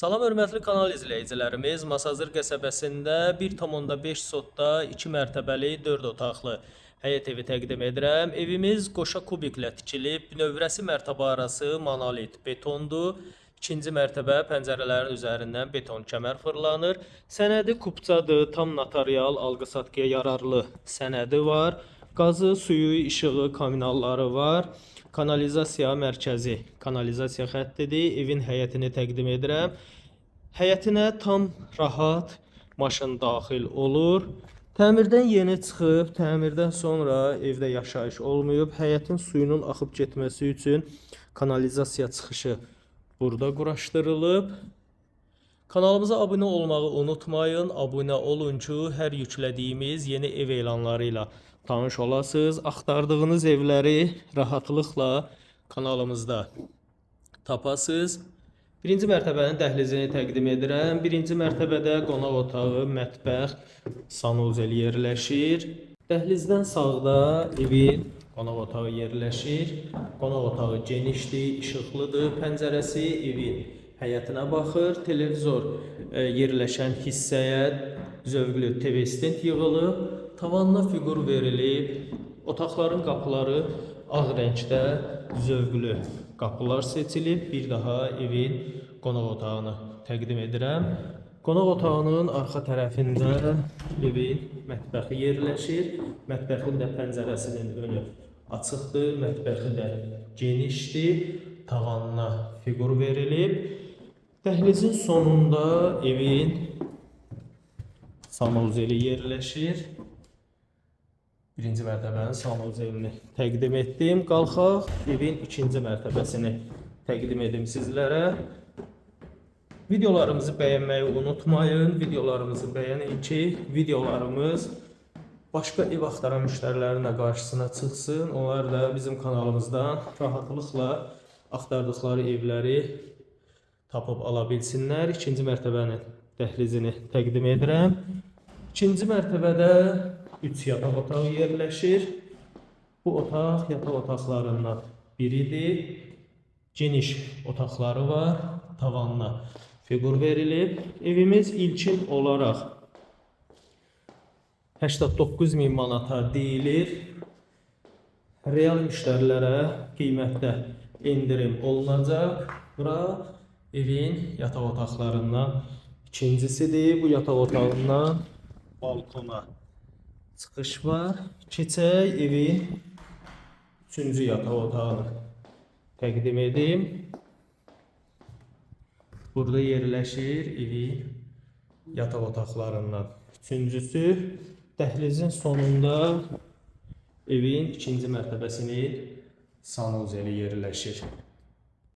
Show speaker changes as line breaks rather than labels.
Salam hörmətli kanal izləyicilərimiz, Masazır qəsəbəsində 1.5 sotda 2 mərtəbəli 4 otaqlı həyət evi təqdim edirəm. Evimiz qoşa kubiklə tikilib, növrəsi mərtəbə arası monolit betondur. İkinci mərtəbə pəncərələrin üzərindən beton kəmər fırlanır. Sənədi kupçadır, tam notarial alqı-satqıya yararlı sənədi var. Qazı, suyu, işığı, kommunalları var. Kanalizasiya mərkəzi, kanalizasiya xəttidir. Evin həyətini təqdim edirəm. Həyətinə tam rahat maşın daxil olur. Təmirdən yeni çıxıb, təmirdən sonra evdə yaşayış olmayıb. Həyətin suyunun axıb getməsi üçün kanalizasiya çıxışı burada quraşdırılıb. Kanalımıza abunə olmağı unutmayın. Abunə olun ki, hər yüklədiyimiz yeni ev elanları ilə tanış olasınız. Axtardığınız evləri rahatlıqla kanalımızda tapasınız. Birinci mərtəbənin dəhlizini təqdim edirəm. Birinci mərtəbədə qonaq otağı, mətbəx, sanuzel yerləşir. Dəhlizdən sağda evin qonaq otağı yerləşir. Qonaq otağı genişdir, işıqlıdır. Pəncərəsi evin həyətinə baxır. Televizor e, yerləşən hissəyə zövqlü TV stent yığılıb. Tavanına fiqur verilib. Otaqların qapıları ağ rəngdə zövqlü qapılar seçilib. Bir daha evin qonaq otağını təqdim edirəm. Qonaq otağının arxa tərəfində evin mətbəxi yerləşir. Mətbəxin də pəncərəsinin önü açıqdır. Mətbəxi də genişdir. Tavanına fiqur verilib. Dəhlizin sonunda evin sanuzeli yerləşir. Birinci mərtəbənin sanuzelini təqdim etdim. Qalxaq evin ikinci mərtəbəsini təqdim edim sizlərə. Videolarımızı bəyənməyi unutmayın. Videolarımızı bəyənin ki, videolarımız başqa ev axtaran müştərilərin də qarşısına çıxsın. Onlar da bizim kanalımızdan rahatlıqla axtardıqları evləri tapıb ala bilsinlər. İkinci mərtəbənin dəhlizini təqdim edirəm. İkinci mərtəbədə 3 yataq otağı yerləşir. Bu otaq yataq otaqlarından biridir. Geniş otaqları var. Tavanına fiqur verilib. Evimiz ilkin olaraq 89 min manata deyilir. Real müştərilərə qiymətdə endirim olunacaq. Bura evin yataq otaqlarından ikincisidir. Bu yataq otağından balkona çıxış var. Keçək evin üçüncü yataq otağını təqdim edim. Burada yerləşir evin yataq otaqlarından üçüncüsü. Dəhlizin sonunda evin ikinci mərtəbəsinin sanuzeli yerləşir.